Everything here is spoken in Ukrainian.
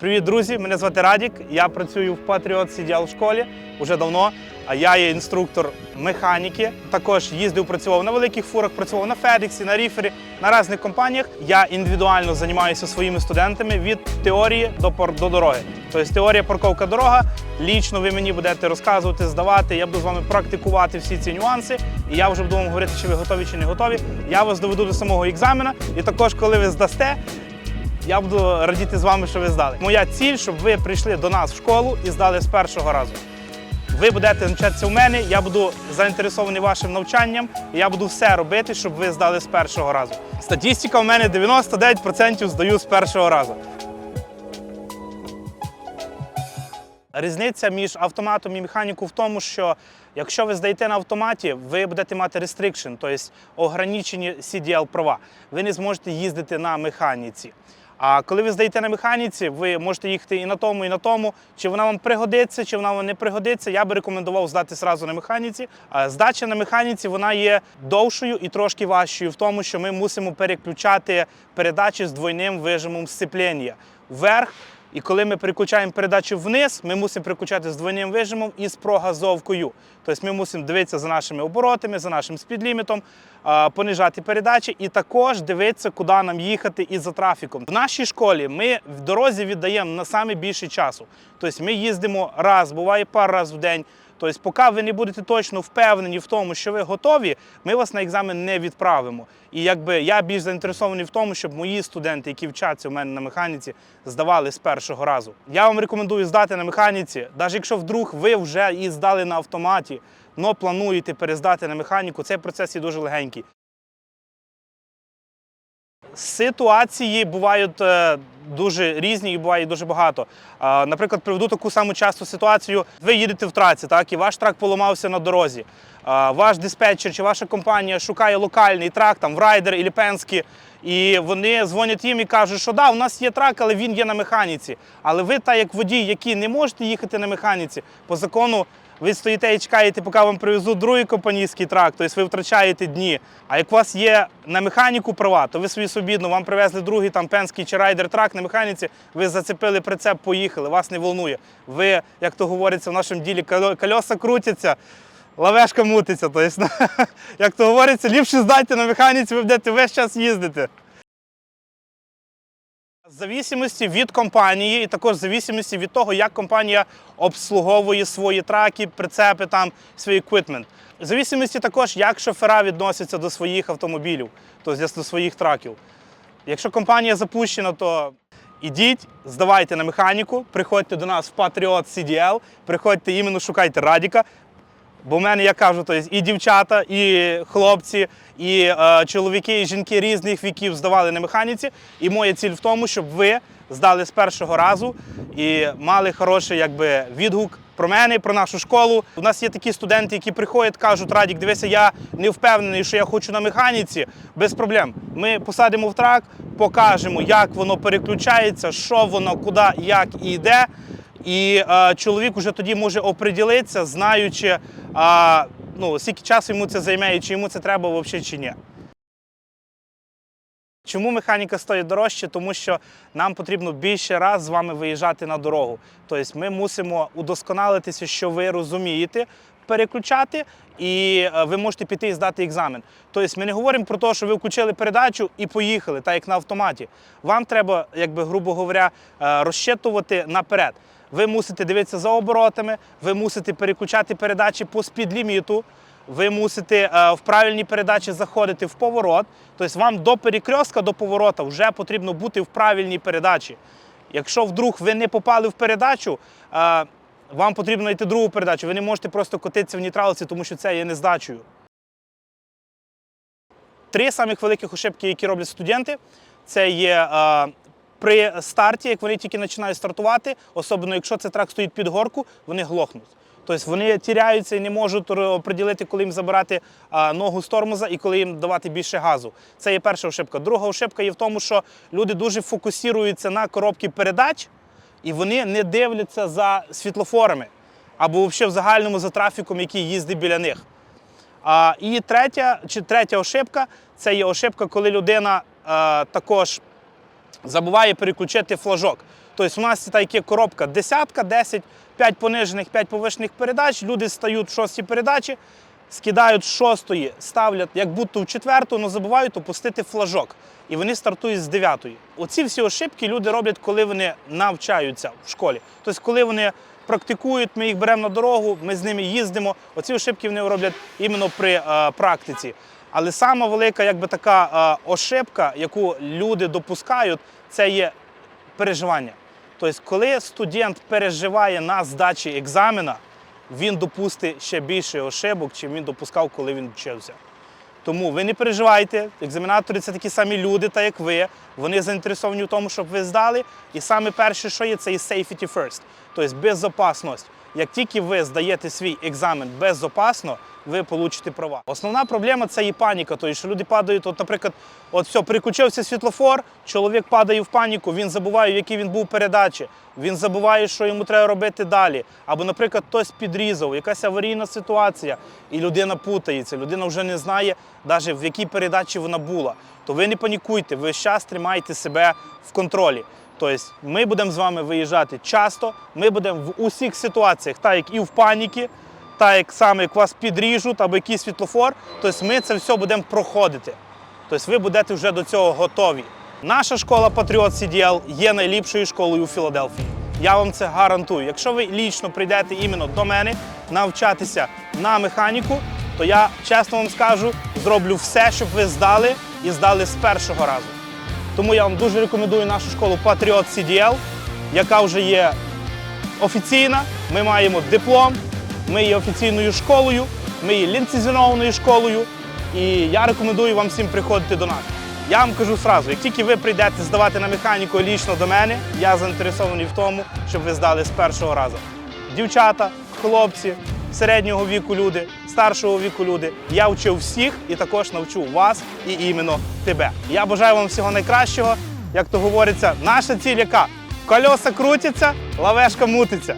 Привіт, друзі! Мене звати Радік. Я працюю в Patriot CDL школі вже давно. А я є інструктор механіки. Також їздив, працював на великих фурах, працював на Федексі, на ріфері, на різних компаніях. Я індивідуально займаюся своїми студентами від теорії до до дороги. Тобто теорія парковка дорога. Лічно ви мені будете розказувати, здавати. Я буду з вами практикувати всі ці нюанси. І я вже буду вам говорити, чи ви готові, чи не готові. Я вас доведу до самого екзамена. І також, коли ви здасте, я буду радіти з вами, що ви здали. Моя ціль, щоб ви прийшли до нас в школу і здали з першого разу. Ви будете навчатися в мене, я буду заінтересований вашим навчанням, і я буду все робити, щоб ви здали з першого разу. Статистика у мене 99% здаю з першого разу. Різниця між автоматом і механікою в тому, що якщо ви здаєте на автоматі, ви будете мати restriction, тобто ограничені CDL права. Ви не зможете їздити на механіці. А коли ви здаєте на механіці, ви можете їхати і на тому, і на тому. Чи вона вам пригодиться, чи вона вам не пригодиться, я би рекомендував здати зразу на механіці. Здача на механіці вона є довшою і трошки важчою в тому, що ми мусимо переключати передачі з двойним вижимом сцеплення вверх. І коли ми переключаємо передачу вниз, ми мусимо переключати з двойним вижимом і з прогазовкою. Тобто ми мусимо дивитися за нашими оборотами, за нашим спідлімітом, понижати передачі і також дивитися, куди нам їхати і за трафіком. В нашій школі ми в дорозі віддаємо на саме більше часу. Тобто ми їздимо раз, буває пару разів в день. Тобто, поки ви не будете точно впевнені в тому, що ви готові, ми вас на екзамен не відправимо. І якби я більш заінтересований в тому, щоб мої студенти, які вчаться у мене на механіці, здавали з першого разу. Я вам рекомендую здати на механіці, навіть якщо вдруг ви вже і здали на автоматі, але плануєте перездати на механіку, цей процес є дуже легенький. Ситуації бувають е, дуже різні і буває дуже багато. Наприклад, приведу таку саму часту ситуацію. Ви їдете в траці, так, і ваш трак поламався на дорозі. Ваш диспетчер чи ваша компанія шукає локальний трак, там в Райдер і Пенскі, і вони дзвонять їм і кажуть, що да, у нас є трак, але він є на механіці. Але ви, так як водій, який не можете їхати на механіці, по закону ви стоїте і чекаєте, поки вам привезуть другий компанійський трак, тобто ви втрачаєте дні. А як у вас є на механіку права, то ви собі собідно, вам привезли другий там пенський чи райдер трак на механіці, ви зацепили прицеп, поїхали, вас не волнує. Ви, як то говориться в нашому ділі, кольоса крутяться. Лавешка мутиться. Тобто, як то говориться, ліпше здайте на механіці, ви будете весь час їздити. В зависимості від компанії, і також в зависимості від того, як компанія обслуговує свої траки, прицепи, там, свій еквіпмент. В зависимості також, як шофера відносяться до своїх автомобілів, тобто до своїх траків. Якщо компанія запущена, то ідіть, здавайте на механіку, приходьте до нас в Patriot CDL, приходьте іменно шукайте Радіка. Бо в мене, я кажу, то і дівчата, і хлопці, і е, чоловіки, і жінки різних віків здавали на механіці. І моя ціль в тому, щоб ви здали з першого разу і мали хороший якби, відгук про мене, про нашу школу. У нас є такі студенти, які приходять, кажуть, Радік, дивися, я не впевнений, що я хочу на механіці. Без проблем. Ми посадимо в трак, покажемо, як воно переключається, що воно, куди, як і йде. І е, чоловік уже тоді може оприділитися, знаючи, е, ну, скільки часу йому це займе, і чи йому це треба взагалі чи ні. Чому механіка стоїть дорожче? Тому що нам потрібно більше раз з вами виїжджати на дорогу. Тобто ми мусимо удосконалитися, що ви розумієте, переключати, і е, ви можете піти і здати екзамен. Тобто ми не говоримо про те, що ви включили передачу і поїхали, так як на автоматі. Вам треба, якби грубо говоря, е, розчитувати наперед. Ви мусите дивитися за оборотами, ви мусите переключати передачі по спідліміту, ви мусите е, в правильній передачі заходити в поворот. Тобто вам до перекрестка, до поворота вже потрібно бути в правильній передачі. Якщо вдруг ви не попали в передачу, е, вам потрібно йти другу передачу. Ви не можете просто котитися в нейтралці, тому що це є нездачею. Три самих великих ошибки, які роблять студенти, це є е, при старті, як вони тільки починають стартувати, особливо якщо це трак стоїть під горку, вони глохнуть. Тобто вони тіряються і не можуть оприділити, коли їм забирати ногу з тормоза і коли їм давати більше газу. Це є перша ошибка. Друга ошибка є в тому, що люди дуже фокусуються на коробки передач і вони не дивляться за світлофорами або взагалі в загальному за трафіком, який їздить біля них. А, і третя, чи третя ошибка це є ошибка, коли людина а, також забуває переключити флажок. Тобто у нас та як коробка десятка, 10, 5 понижених, 5 повишених передач. Люди стають в шостій передачі, скидають з шостої, ставлять як будто в четверту, але забувають опустити флажок. І вони стартують з дев'ятої. Оці всі ошибки люди роблять, коли вони навчаються в школі. Тобто, коли вони практикують, ми їх беремо на дорогу, ми з ними їздимо. Оці ошибки вони роблять іменно при е, практиці. Але сама велика, якби така ошибка, яку люди допускають, це є переживання. Тобто, коли студент переживає на здачі екзамена, він допустить ще більше ошибок, чим він допускав, коли він вчився. Тому ви не переживайте, екзаменатори це такі самі люди, так як ви. Вони заінтересовані в тому, щоб ви здали. І саме перше, що є, це і safety first, тобто безопасність. Як тільки ви здаєте свій екзамен безопасно, ви получите права. Основна проблема це і паніка. Тобто, що люди падають, от, наприклад, от все, переключився світлофор, чоловік падає в паніку, він забуває, в якій він був передачі, він забуває, що йому треба робити далі. Або, наприклад, хтось підрізав, якась аварійна ситуація, і людина путається, людина вже не знає, навіть в якій передачі вона була. То ви не панікуйте, ви час тримайте себе в контролі. Тобто ми будемо з вами виїжджати часто, ми будемо в усіх ситуаціях, так як і в паніки, так як саме як вас підріжуть або якийсь світлофор, тобто ми це все будемо проходити. Тобто ви будете вже до цього готові. Наша школа Patriot CDL є найліпшою школою у Філадельфії. Я вам це гарантую. Якщо ви лічно прийдете іменно до мене навчатися на механіку, то я чесно вам скажу, зроблю все, щоб ви здали і здали з першого разу. Тому я вам дуже рекомендую нашу школу Patriot CDL, яка вже є офіційна. Ми маємо диплом, ми є офіційною школою, ми є ліцензійованою школою. І я рекомендую вам всім приходити до нас. Я вам кажу сразу, як тільки ви прийдете здавати на механіку лічно до мене, я заінтересований в тому, щоб ви здали з першого разу. Дівчата, хлопці, середнього віку люди, старшого віку люди. Я вчив всіх і також навчу вас і іменно тебе. Я бажаю вам всього найкращого. Як то говориться, наша ціль яка? Кольоса крутяться, лавешка мутиться.